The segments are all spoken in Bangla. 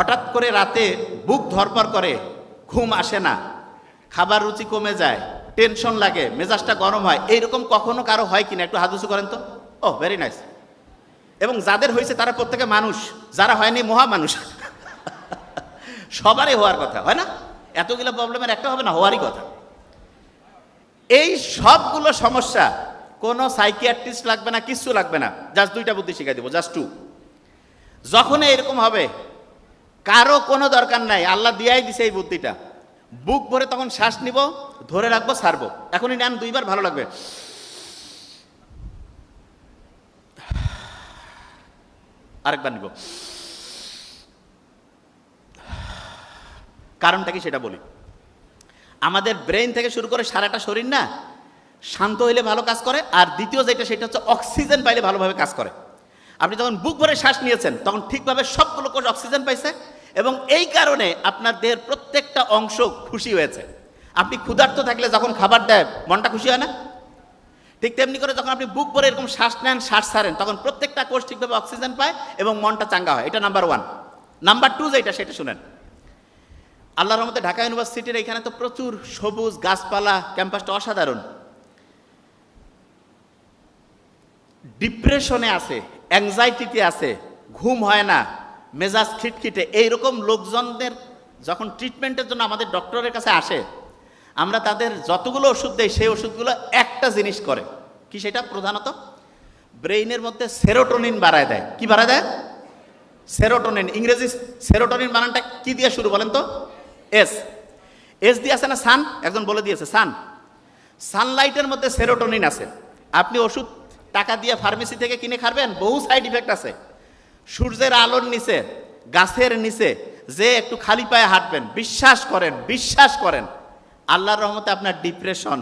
হঠাৎ করে রাতে বুক ধরপর করে, ঘুম আসে না, খাবার রুচি কমে যায় টেনশন লাগে, মেজাজটা গরম হয়, এইরকম কখনো কারও হয় কিনা? একটু উঁচু করেন তো। ও ভেরি নাইস এবং যাদের হয়েছে তারা প্রত্যেকে মানুষ, যারা হয়নি মহা মানুষ। সবারই হওয়ার কথা, হয় না? এতগুলো প্রবলেমের একটা হবে না, হওয়ারই কথা। এই সবগুলো সমস্যা, কোনো সাইকিয়াট্রিস্ট লাগবে না কিচ্ছু লাগবে না জাস্ট দুইটা বুদ্ধি শিখাই দেবো জাস্ট টু যখন এরকম হবে কারও কোনো দরকার নাই, আল্লাহ দিয়াই দিছে এই বুদ্ধিটা। বুক ভরে তখন শ্বাস নিব, ধরে রাখব, সারবো। এখনই নেন, দুইবার ভালো লাগবে। আরেকবার নিব। কারণটা কি সেটা বলি। আমাদের ব্রেন থেকে শুরু করে সারাটা শরীর না, শান্ত হইলে ভালো কাজ করে, আর দ্বিতীয় যেটা সেটা হচ্ছে অক্সিজেন পাইলে ভালোভাবে কাজ করে। আপনি যখন বুক ভরে শ্বাস নিয়েছেন, তখন ঠিকভাবে সবগুলো কোষ অক্সিজেন পাইছে এবং এই কারণে আপনার দেহের প্রত্যেকটা অংশ খুশি হয়েছে। আপনি ক্ষুধার্ত থাকলে যখন খাবার দেয়, মনটা খুশি হয় না? ঠিক তেমনি করে যখন আপনি বুক ভরে এরকম শ্বাস নেন, শ্বাস ছাড়েন, তখন প্রত্যেকটা কোষ ঠিকভাবে অক্সিজেন পায় এবং মনটা চাঙ্গা হয়। এটা নাম্বার ওয়ান নাম্বার টু যেটা, সেটা শুনেন। আল্লাহর রহমতে ঢাকা ইউনিভার্সিটির এখানে তো প্রচুর সবুজ গাছপালা, ক্যাম্পাসটা অসাধারণ। ডিপ্রেশনে আছে অ্যাংজাইটিতে আছে, ঘুম হয় না মেজাজ খিটখিটে, এইরকম লোকজনদের যখন ট্রিটমেন্টের জন্য আমাদের ডক্টরের কাছে আসে, আমরা তাদের যতগুলো ওষুধ দেই, সেই ওষুধগুলো একটা জিনিস করে। কি সেটা প্রধানত? ব্রেইনের মধ্যে সেরোটোনিন বাড়ায় দেয়। কি বাড়ায় দেয়? সেরোটোনিন। ইংরেজি সেরোটোনিন বানানটা কি দিয়ে শুরু বলেন তো? এস এস দিয়ে আছে না সান একজন বলে দিয়েছে সান সানলাইটের মধ্যে সেরোটোনিন আছে। আপনি ওষুধ টাকা দিয়ে ফার্মেসি থেকে কিনে খাবেন, বহু সাইড ইফেক্ট আছে। সূর্যের আলোর নিচে, গাছের নিচে, যে একটু খালি পায়ে হাঁটবেন, বিশ্বাস করেন বিশ্বাস করেন। আল্লাহর রহমতে আপনার ডিপ্রেশন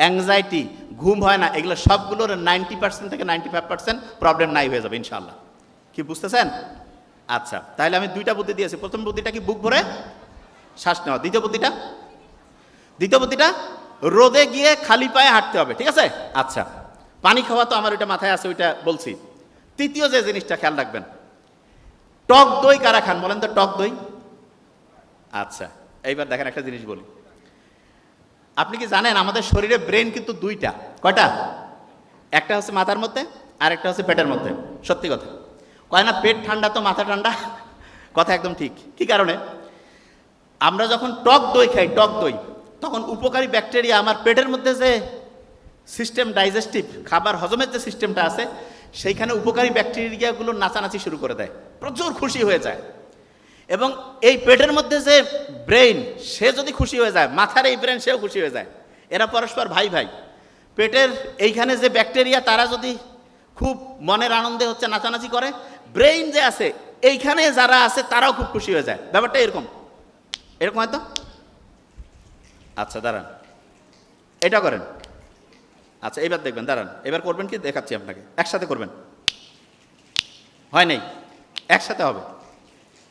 অ্যাংজাইটি ঘুম হয় না, এগুলো সবগুলোর নাইনটি পার্সেন্ট থেকে নাইনটি ফাইভ পার্সেন্ট প্রবলেম নাই হয়ে যাবে ইনশাল্লাহ কি বুঝতেছেন? আচ্ছা তাহলে আমি দুইটা বুদ্ধি দিয়েছি। প্রথম বুদ্ধিটা কি, বুক ভরে? শ্বাস নেওয়া। দ্বিতীয় বুদ্ধিটা? দ্বিতীয় বুদ্ধিটা? রোদে গিয়ে খালি পায়ে হাঁটতে হবে, ঠিক আছে? আচ্ছা পানি খাওয়া তো আমার ওইটা মাথায় আছে, ওইটা বলছি। তৃতীয় যে জিনিসটা খেয়াল রাখবেন টক দই কারা খান? বলেন তো টক দই। আচ্ছা এইবার দেখেন একটা জিনিস বলি। আপনি কি জানেন, আমাদের শরীরে ব্রেন কিন্তু দুইটা। কয়টা? একটা হচ্ছে মাথার মধ্যে, আর একটা হচ্ছে পেটের মধ্যে। সত্যি কথা। কয় না, পেট ঠান্ডা তো মাথা ঠান্ডা? কথা একদম ঠিক। কি কারণে? আমরা যখন টক দই খাই, টক দই, তখন উপকারী ব্যাকটেরিয়া আমার পেটের মধ্যে যে সিস্টেম ডাইজেস্টিভ খাবার হজমের যে সিস্টেমটা আছে, সেইখানে উপকারী ব্যাকটেরিয়াগুলো নাচানাচি শুরু করে দেয়। প্রচুর খুশি হয়ে যায়। এবং এই পেটের মধ্যে যে ব্রেইন সে যদি খুশি হয়ে যায়, মাথার এই ব্রেন সেও খুশি হয়ে যায়। এরা পরস্পর ভাই ভাই। পেটের এইখানে যে ব্যাকটেরিয়া তারা যদি খুব মনের আনন্দে হচ্ছে নাচানাচি করে ব্রেইন যে আছে, এইখানে যারা আছে, তারাও খুব খুশি হয়ে যায়। ব্যাপারটা এরকম। এরকম হয়তো? আচ্ছা দাঁড়ান। এটা করেন। আচ্ছা এবার দেখবেন, দাঁড়ান। এবার করবেন কি? দেখাচ্ছি আপনাকে। একসাথে করবেন। হয় নাই? একসাথে হবে।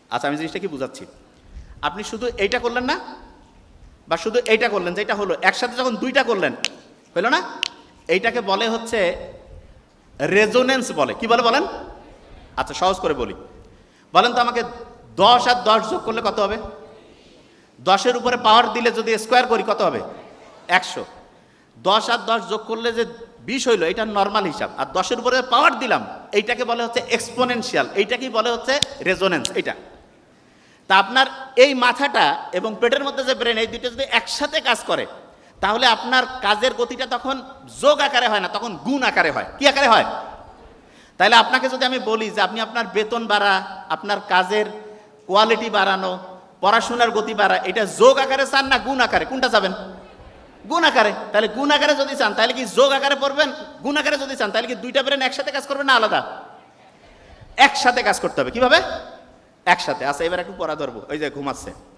আচ্ছা আমি জিনিসটা কি বুঝাচ্ছি? আপনি শুধু এইটা করলেন না, বা শুধু এইটা করলেন, যেটা হলো, একসাথে যখন দুইটা করলেন, হলো না? এইটাকে বলে হচ্ছে রেজোনেন্স বলে। কি বলে বলেন? আচ্ছা সহজ করে বলি। বলেন তো আমাকে দশ আর দশ যোগ করলে কত হবে? দশের উপরে পাওয়ার দিলে যদি স্কোয়ার করি, কত হবে? একশো। দশ আর দশ যোগ করলে যে বিশ হইল, এটা নর্মাল হিসাব। আর দশের উপরে পাওয়ার দিলাম, এইটাকে বলে হচ্ছে এক্সপোনেনশিয়াল এইটাকেই বলে হচ্ছে রেজোনেন্স এটা। তা আপনার এই মাথাটা এবং পেটের মধ্যে যে ব্রেন এই দুটো যদি একসাথে কাজ করে, তাহলে আপনার কাজের গতিটা তখন যোগ আকারে হয় না, তখন গুণ আকারে হয়। কি আকারে হয়? তাহলে আপনাকে যদি আমি বলি যে আপনি আপনার বেতন বাড়া, আপনার কাজের কোয়ালিটি বাড়ানো, পড়াশোনার গতি বাড়া, এটা যোগ আকারে চান না, গুণ আকারে? কোনটা যাবেন গুণ আকারে। তাহলে গুণ আকারে যদি চান, তাহলে কি যোগ আকারে পড়বেন? গুণ আকারে যদি চান, তাহলে কি দুইটা ব্রেন একসাথে কাজ করবেন না আলাদা? একসাথে কাজ করতে হবে। কীভাবে? একসাথে। আচ্ছা এবার একটু পড়া ধরবো। ওই যে ঘুমাচ্ছে।